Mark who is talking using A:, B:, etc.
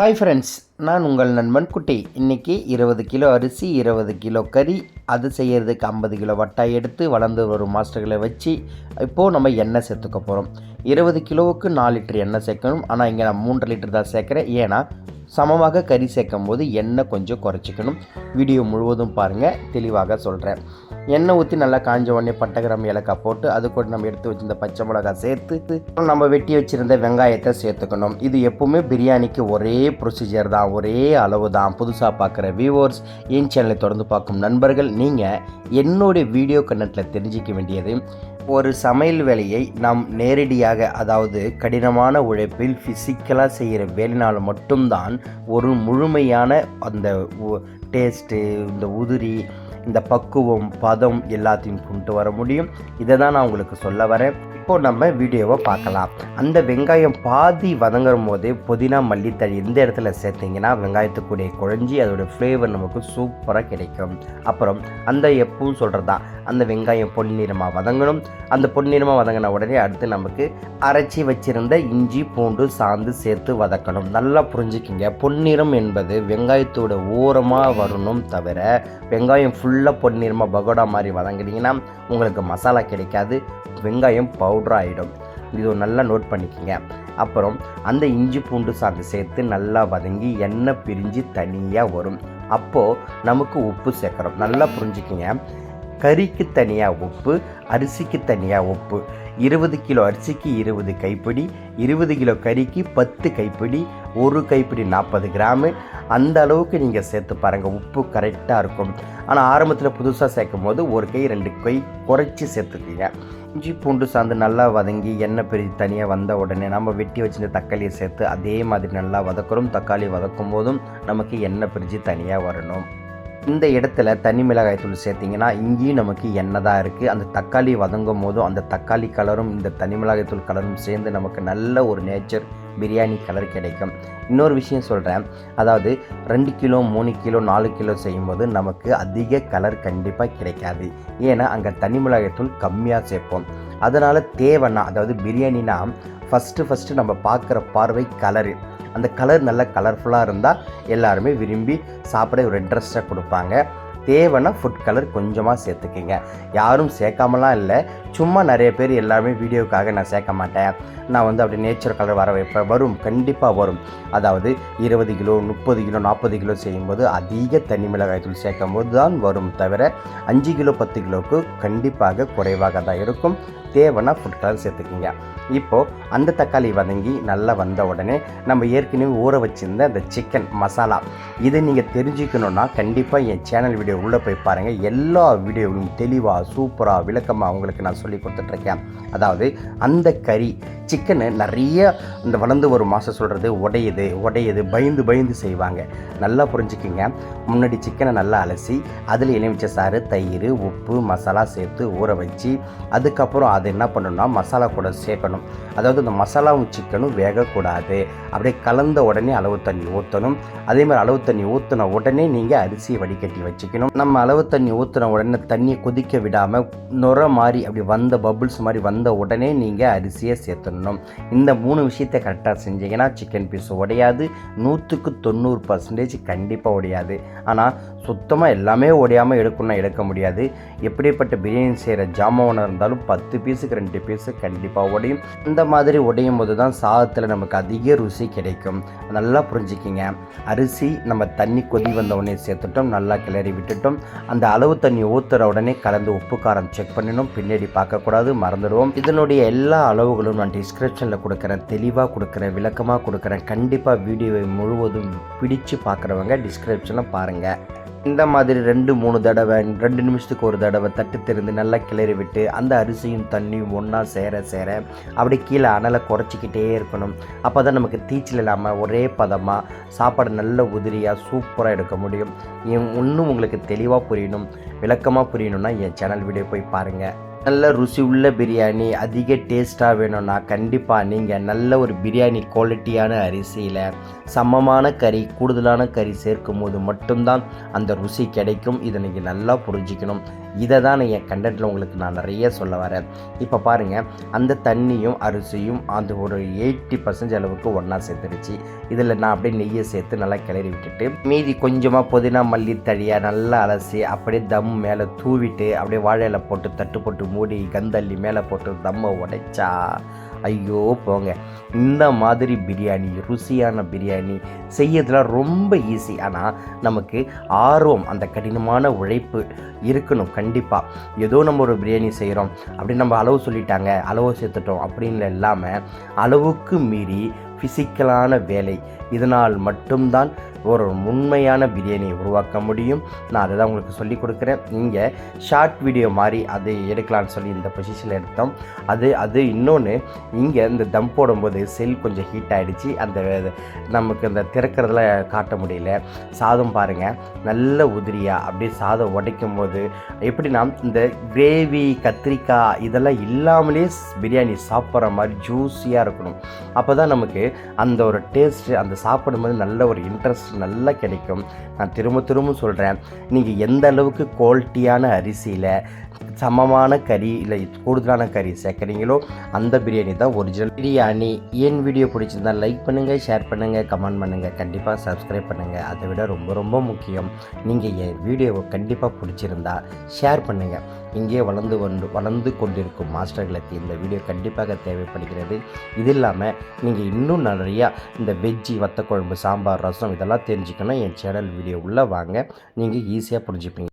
A: Hi friends நான் உங்கள் நண்பன் குட்டி. இன்றைக்கி இருபது கிலோ அரிசி இருபது கிலோ கறி அது செய்கிறதுக்கு ஐம்பது கிலோ வட்டாய் எடுத்து வளர்ந்து வரும் மாஸ்டர்களை வச்சு இப்போது நம்ம எண்ணெய் சேர்த்துக்க போகிறோம் இருபது கிலோவுக்கு நாலு லிட்டர் எண்ணெய் சேர்க்கணும். ஆனால் இங்கே நான் மூன்றரை லிட்டர் தான் சேர்க்குறேன். ஏன்னா சமமாக கறி சேர்க்கும் போது எண்ணெய் கொஞ்சம் குறைச்சிக்கணும். வீடியோ முழுவதும் பாருங்கள் தெளிவாக சொல்கிறேன் எண்ணெய் ஊற்றி நல்லா காஞ்ச உடனே பட்டகிராம் ஏலக்காய் போட்டு அது கூட நம்ம எடுத்து வச்சிருந்த பச்சை மிளகாய் சேர்த்து நம்ம வெட்டி வச்சுருந்த வெங்காயத்தை சேர்த்துக்கணும். இது எப்பவுமே பிரியாணிக்கு ஒரே ப்ரொசீஜர் தான். ஒரே அளவு தான். புதுசாக பார்க்குற வியூவர்ஸ் என் சேனலை தொடர்ந்து பார்க்கும் நண்பர்கள் நீங்கள் என்னுடைய வீடியோ கண்ணத்தில் தெரிஞ்சிக்க வேண்டியது ஒரு சமையல் வேலையை நாம் நேரடியாக அதாவது கடினமான உழைப்பில் ஃபிசிக்கலாக செய்கிற வேலைனால் மட்டும்தான் ஒரு முழுமையான அந்த டேஸ்ட்டு இந்த உதிரி இந்த பக்குவம் பதம் எல்லாத்தையும் கொண்டு வர முடியும். இதை தான் நான் உங்களுக்கு சொல்ல வரேன். இப்போ நம்ம வீடியோவை பார்க்கலாம். அந்த வெங்காயம் பாதி வதங்கும் போதே புதினா மல்லித்தழி இந்த இடத்துல சேர்த்திங்கன்னா வெங்காயத்துக்குடைய குழஞ்சி அதோடய ஃப்ளேவர் நமக்கு சூப்பராக கிடைக்கும். அப்புறம் அந்த எப்பவும் சொல்கிறதா அந்த வெங்காயம் பொன்னிறமாக வதங்கணும். அந்த பொன்னிறமாக வதங்கின உடனே அடுத்து நமக்கு அரைச்சி வச்சிருந்த இஞ்சி பூண்டு சாந்து சேர்த்து வதக்கணும். நல்லா புரிஞ்சுக்கிங்க. பொன்னிறம் என்பது வெங்காயத்தோட ஓரமாக வரணும் தவிர வெங்காயம் ஃபுல்லாக பொன்னிறமாக பகோடா மாதிரி வதங்கினீங்கன்னா உங்களுக்கு மசாலா கிடைக்காது. வெங்காயம் பவுடர் ஆகிடும் இது நல்லா நோட் பண்ணிக்கோங்க. அப்புறம் அந்த இஞ்சி பூண்டு சாந்து சேர்த்து நல்லா வதங்கி எண்ணெய் பிரிஞ்சு தனியாக வரும். அப்போது நமக்கு உப்பு சேர்க்குறோம் நல்லா புரிஞ்சுக்கிங்க. கறிக்கு தனியாக உப்பு அரிசிக்கு தனியாக உப்பு. இருபது கிலோ அரிசிக்கு இருபது கைப்பிடி இருபது கிலோ கறிக்கு பத்து கைப்பிடி ஒரு கைப்பிடி நாற்பது கிராமு. அந்த அளவுக்கு நீங்கள் சேர்த்து பாருங்கள் உப்பு கரெக்டாக இருக்கும். ஆனால் ஆரம்பத்தில் புதுசாக சேர்க்கும் போது ஒரு கை ரெண்டு கை குறைச்சி சேர்த்துக்கீங்க. இஞ்சி பூண்டு சாந்து நல்லா வதங்கி எண்ணெய் பிரித்து தனியாக வந்த உடனே நம்ம வெட்டி வச்சுருந்த தக்காளியை சேர்த்து அதே மாதிரி நல்லா வதக்குறோம். தக்காளி வதக்கும் போதும் நமக்கு எண்ணெய் பிரித்து தனியாக வரணும். இந்த இடத்துல தனி மிளகாய் தூள் சேர்த்திங்கன்னா இங்கேயும் நமக்கு எண்ணெய் தான் இருக்குது அந்த தக்காளி வதங்கும் போதும் அந்த தக்காளி கலரும் இந்த தனி மிளகாய் தூள் கலரும் சேர்ந்து நமக்கு நல்ல ஒரு நேச்சர் பிரியாணி கலர் கிடைக்கும். இன்னொரு விஷயம் சொல்கிறேன் அதாவது ரெண்டு கிலோ மூணு கிலோ நாலு கிலோ செய்யும்போது நமக்கு அதிக கலர் கண்டிப்பாக கிடைக்காது. ஏன்னா அங்கே தனி மிளகாய் தூள் கம்மியாக சேர்ப்போம். அதனால் தேவைன்னா அதாவது பிரியாணினா ஃபஸ்ட்டு ஃபஸ்ட்டு நம்ம பார்க்குற பார்வை கலரு அந்த கலர் நல்ல கலர்ஃபுல்லாக இருந்தால் எல்லாருமே விரும்பி சாப்பிட ஒரு இன்ட்ரெஸ்ட்டாக கொடுப்பாங்க. தேவைன்னா ஃபுட் கலர் கொஞ்சமாக சேர்த்துக்குங்க. யாரும் சேர்க்காமலாம் இல்லை. சும்மா நிறைய பேர் எல்லாருமே வீடியோக்காக நான் சேர்க்க மாட்டேன். நான் வந்து அப்படி நேச்சர் கலர் வர வைப்பேன். வரும் கண்டிப்பாக வரும். அதாவது இருபது கிலோ முப்பது கிலோ நாற்பது கிலோ செய்யும்போது அதிக தனி மிளகாய் தூள் சேர்க்கும் போது தான் வரும் தவிர அஞ்சு கிலோ பத்து கிலோவுக்கு கண்டிப்பாக குறைவாக தான் இருக்கும். தேவைன்னா ஃபுட் கலர் சேர்த்துக்குங்க. இப்போது அந்த தக்காளி வதங்கி நல்லா வந்த உடனே நம்ம ஏற்கனவே ஊற வச்சுருந்த அந்த சிக்கன் மசாலா இதை நீங்கள் தெரிஞ்சுக்கணுன்னா கண்டிப்பாக என் சேனல் வீடியோ உள்ளே போய் பாருங்கள் எல்லா வீடியோவும் தெளிவாக சூப்பராக விளக்கமாக உங்களுக்கு நான் சொல்லி கொடுத்துட்ருக்கேன். அதாவது அந்த கறி சிக்கனு நிறைய இந்த வளர்ந்து ஒரு மாதம் சொல்கிறது உடையுது உடையுது பயந்து பயந்து செய்வாங்க. நல்லா புரிஞ்சுக்கிங்க. முன்னாடி சிக்கனை நல்லா அலசி அதில் எலுமிச்சை சாறு தயிர் உப்பு மசாலா சேர்த்து ஊற வச்சு அதுக்கப்புறம் அது என்ன பண்ணணும்னா மசாலா கூட சேர்க்கணும். அதாவது இந்த மசாலாவும் சிக்கனும் வேகக்கூடாது. அப்படியே கலந்த உடனே அளவு தண்ணி ஊற்றணும் அதே மாதிரி அளவு தண்ணி ஊற்றின உடனே நீங்கள் அரிசியை வடிகட்டி வச்சுக்கணும். நம்ம அளவு தண்ணி ஊற்றின உடனே தண்ணியை கொதிக்க விடாமல் நுர மாதிரி அப்படி வந்த பபுள்ஸ் மாதிரி வந்த உடனே நீங்கள் அரிசியை சேர்த்துடணும். இந்த மூணு விஷயத்தை கரெக்டாக செஞ்சீங்கன்னா சிக்கன் பீஸ் உடையாது. நூற்றுக்கு தொண்ணூறு பர்சன்டேஜ் கண்டிப்பாக உடையாது. ஆனால் சுத்தமாக எல்லாமே உடையாமல் எடுக்கணும்னா எடுக்க முடியாது. எப்படிப்பட்ட பிரியாணி செய்கிற ஜாமான் இருந்தாலும் பத்து பீஸுக்கு ரெண்டு பீஸு கண்டிப்பாக உடையும். இந்த மாதிரி உடையும் போது தான் சாதத்தில் நமக்கு அதிக ருசி கிடைக்கும். நல்லா புரிஞ்சுக்கிங்க. அரிசி நம்ம தண்ணி கொதி வந்த உடனே சேர்த்துட்டோம். நல்லா கிளறி விட்டுட்டோம். அந்த அளவு தண்ணி ஊற்றுற உடனே கலந்து உப்பு காரம் செக் பண்ணணும் பின்னாடி பார்க்கக்கூடாது மறந்துடுவோம். இதனுடைய எல்லா அளவுகளும் நான் டிஸ்கிரிப்ஷனில் கொடுக்குறேன். தெளிவாக கொடுக்குறேன் விளக்கமாக கொடுக்குறேன். கண்டிப்பாக வீடியோவை முழுவதும் பிடிச்சு பார்க்குறவங்க டிஸ்கிரிப்ஷனில் பாருங்கள் இந்த மாதிரி ரெண்டு மூணு தடவை ரெண்டு நிமிஷத்துக்கு ஒரு தடவை தட்டு திறந்து நல்லா கிளறி விட்டு அந்த அரிசியும் தண்ணியும் ஒன்றா சேர சேர அப்படி கீழே அனலை குறைச்சிக்கிட்டே இருக்கணும். அப்போ தான் நமக்கு தீச்சல் இல்லாமல் ஒரே பதமாக சாப்பாடு நல்ல உதிரியாக சூப்பராக எடுக்க முடியும். இன்னும் உங்களுக்கு தெளிவாக புரியணும் விளக்கமாக புரியணும்னா என் சேனல் வீடியோ போய் பாருங்கள் நல்ல ருசி உள்ள பிரியாணி அதிக டேஸ்ட்டாக வேணும்னா கண்டிப்பாக நீங்கள் நல்ல ஒரு பிரியாணி குவாலிட்டியான அரிசியில் சமமான கறி கூடுதலான கறி சேர்க்கும் போது மட்டும்தான் அந்த ருசி கிடைக்கும். இதை நீங்கள் நல்லா புரிஞ்சிக்கணும். இதை தான் நான் என் கண்டென்ட்டில் உங்களுக்கு நான் நிறைய சொல்ல வரேன். இப்போ பாருங்கள் அந்த தண்ணியும் அரிசியும் அந்த ஒரு எயிட்டி பர்சன்ட் அளவுக்கு ஒன்றா சேர்த்துருச்சு. இதில் நான் அப்படியே நெய்யை சேர்த்து நல்லா கிளறி விட்டுட்டு மீதி கொஞ்சமாக புதினா மல்லி தழியாக நல்லா அலசி அப்படியே தம் மேலே தூவிட்டு அப்படியே வாழை போட்டு தட்டு போட்டு மூடி கந்தள்ளி மேலே போட்டு தம்மை உடைச்சா ஐயோ போங்க. இந்த மாதிரி பிரியாணி ருசியான பிரியாணி செய்யறதுல ரொம்ப ஈஸி ஆனால் நமக்கு ஆர்வம் அந்த கடினமான உழைப்பு இருக்கணும் கண்டிப்பாக ஏதோ நம்ம ஒரு பிரியாணி செய்கிறோம் அப்படின்னு நம்ம அளவு சொல்லிட்டாங்க அளவு சேர்த்துட்டோம் அப்படின்னு இல்லாமல் அளவுக்கு மீறி ஃபிசிக்கலான வேலை. இதனால் மட்டும்தான் ஒரு உண்மையான பிரியாணியை உருவாக்க முடியும். நான் அதை தான் உங்களுக்கு சொல்லி கொடுக்குறேன். இங்கே ஷார்ட் வீடியோ மாதிரி அது எடுக்கலான்னு சொல்லி இந்த பொசிஷனில் எடுத்தோம். அது அது இன்னொன்று இங்கே இந்த தம் போடும்போது செல் கொஞ்சம் ஹீட் ஆகிடுச்சு அந்த நமக்கு அந்த திறக்கிறதுல காட்ட முடியல. சாதம் பாருங்கள் நல்ல உதிரியாக அப்படியே சாதம் உடைக்கும் போது எப்படின்னா இந்த கிரேவி கத்திரிக்காய் இதெல்லாம் இல்லாமலே ஸ்- பிரியாணி சாப்பிட்ற மாதிரி ஜூஸியாக இருக்கணும். அப்போ தான் நமக்கு அந்த ஒரு டேஸ்ட்டு அந்த சாப்பிடும்போது நல்ல ஒரு இன்ட்ரெஸ்ட் நல்லா கிடைக்கும். நான் திரும்ப திரும்ப சொல்கிறேன் நீங்கள் எந்த அளவுக்கு குவாலிட்டியான அரிசியில் சமமான கறி இல்லை கூடுதலான கறி சேர்க்குறீங்களோ அந்த பிரியாணி தான் ஒரிஜினல் பிரியாணி என் வீடியோ பிடிச்சிருந்தா லைக் பண்ணுங்கள் ஷேர் பண்ணுங்கள் கமெண்ட் பண்ணுங்கள் கண்டிப்பாக சப்ஸ்கிரைப் பண்ணுங்கள் அதை விட ரொம்ப ரொம்ப முக்கியம். நீங்கள் என் வீடியோவை கண்டிப்பாக பிடிச்சிருந்தா ஷேர் பண்ணுங்கள் இங்கே வளர்ந்து கொண்டு வளர்ந்து கொண்டிருக்கும் மாஸ்டர்களுக்கு இந்த வீடியோ கண்டிப்பாக தேவைப்படுகிறது. இது இல்லாமல் நீங்கள் இன்னும் நிறையா இந்த வெஜ்ஜி வத்தக்குழம்பு சாம்பார் ரசம் இதெல்லாம் தெரிஞ்சுக்கணும் என் சேனல் வீடியோ உள்ளே வாங்க. நீங்கள் ஈஸியாக புரிஞ்சுப்பீங்க.